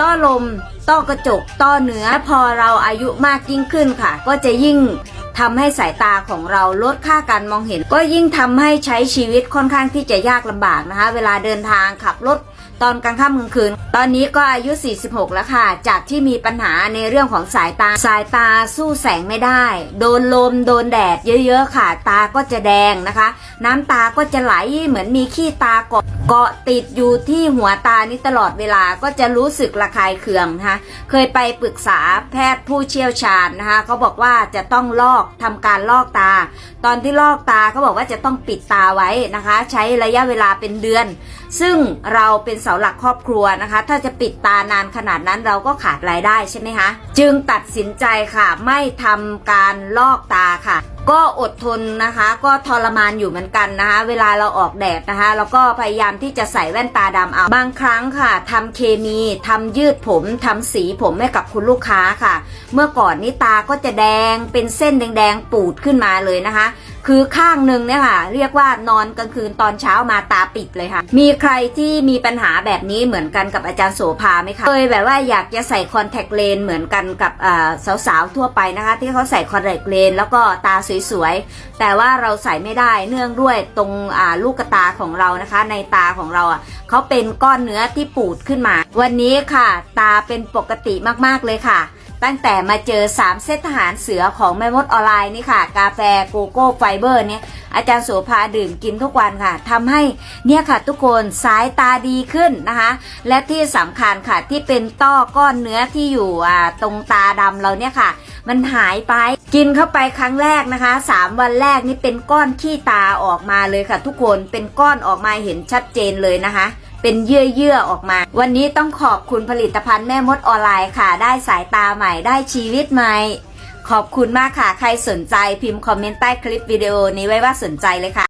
ต้อลม ต้อกระจก ต้อเนื้อ พอเราอายุมากยิ่งขึ้นค่ะ ก็จะยิ่งทำให้สายตาของเราลดค่าการมองเห็น ก็ยิ่งทำให้ใช้ชีวิตค่อนข้างที่จะยากลำบากนะคะ เวลาเดินทางขับรถ ตอนกลางค่ำกลางคืน ตอนนี้ก็อายุ 46 แล้วค่ะ จากที่มีปัญหาในเรื่องของสายตา สายตาสู้แสงไม่ได้ โดนลมโดนแดดเยอะๆค่ะ ตาก็จะแดงนะคะ น้ำตาก็จะไหลเหมือนมีขี้ตาเกาะเกาะติดอยู่ที่หัวตานี่ตลอดเวลาก็จะรู้สึกระคายเคืองนะคะเคยไปปรึกษาแพทย์ผู้เชี่ยวชาญนะคะเขาบอกว่าจะต้องลอกทำการลอกตา ตอนที่ลอกตาเขาบอกว่าจะต้องปิดตาไว้นะคะ ใช้ระยะเวลาเป็นเดือน ซึ่งเราเป็นสาหลักครอบครัวนะคะ ถ้าจะปิดตานานขนาดนั้นเราก็ขาดรายได้ใช่ไหมคะ จึงตัดสินใจค่ะ ไม่ทำการลอกตาค่ะ ก็อดทนนะคะ ก็ทรมานอยู่เหมือนกันนะคะ เวลาเราออกแดดนะคะเราก็พยายามที่จะใส่แว่นตาดำเอา บางครั้งค่ะทำเคมีทำยืดผมทำสีผมให้กับคุณลูกค้าค่ะ เมื่อก่อนนี่ตาก็จะแดงเป็นเส้นแดงๆปูดขึ้นมาเลยนะคะ คือข้างหนึ่งเนี่ยค่ะ เรียกว่านอนกลางคืนตอนเช้ามาตาปิดเลยค่ะ มีใครที่มีปัญหาแบบนี้เหมือนกันกับอาจารย์โสภาไหมคะเคยแบบว่าอยากจะใส่คอนแทคเลนเหมือนกันกับสาวๆทั่วไปนะคะ ที่เขาใส่คอนแทคเลนแล้วก็ตาสวยๆ แต่ว่าเราใส่ไม่ได้เนื่องด้วยตรงลูกตาของเรานะคะ ในตาของเราอะเขาเป็นก้อนเนื้อที่ปูดขึ้นมา วันนี้ค่ะ ตาเป็นปกติมากๆเลยค่ะ ตั้งแต่มาเจอ 3 เซตทหารเสือของแม่มดออนไลน์นี่ค่ะ กาแฟโกโก้ไฟเบอร์เนี่ยอาจารย์โสภาดื่มกินทุกวันค่ะทำให้เนี่ยค่ะทุกคนสายตาดีขึ้นนะคะ และที่สำคัญค่ะที่เป็นต้อก้อนเนื้อที่อยู่อ่าตรงตาดำเราเนี่ยค่ะ มันหายไปกินเข้าไปครั้งแรกนะคะ 3 วันแรกนี่เป็นก้อนขี้ตาออกมาเลยค่ะ ทุกคนเป็นก้อนออกมาเห็นชัดเจนเลยนะคะ เป็นเยื่อๆออกมา วันนี้ต้องขอบคุณผลิตภัณฑ์แม่มดออนไลน์ค่ะ ได้สายตาใหม่ได้ชีวิตใหม่ ขอบคุณมากค่ะ ใครสนใจพิมพ์คอมเมนต์ใต้คลิปวิดีโอนี้ไว้ว่าสนใจเลยค่ะ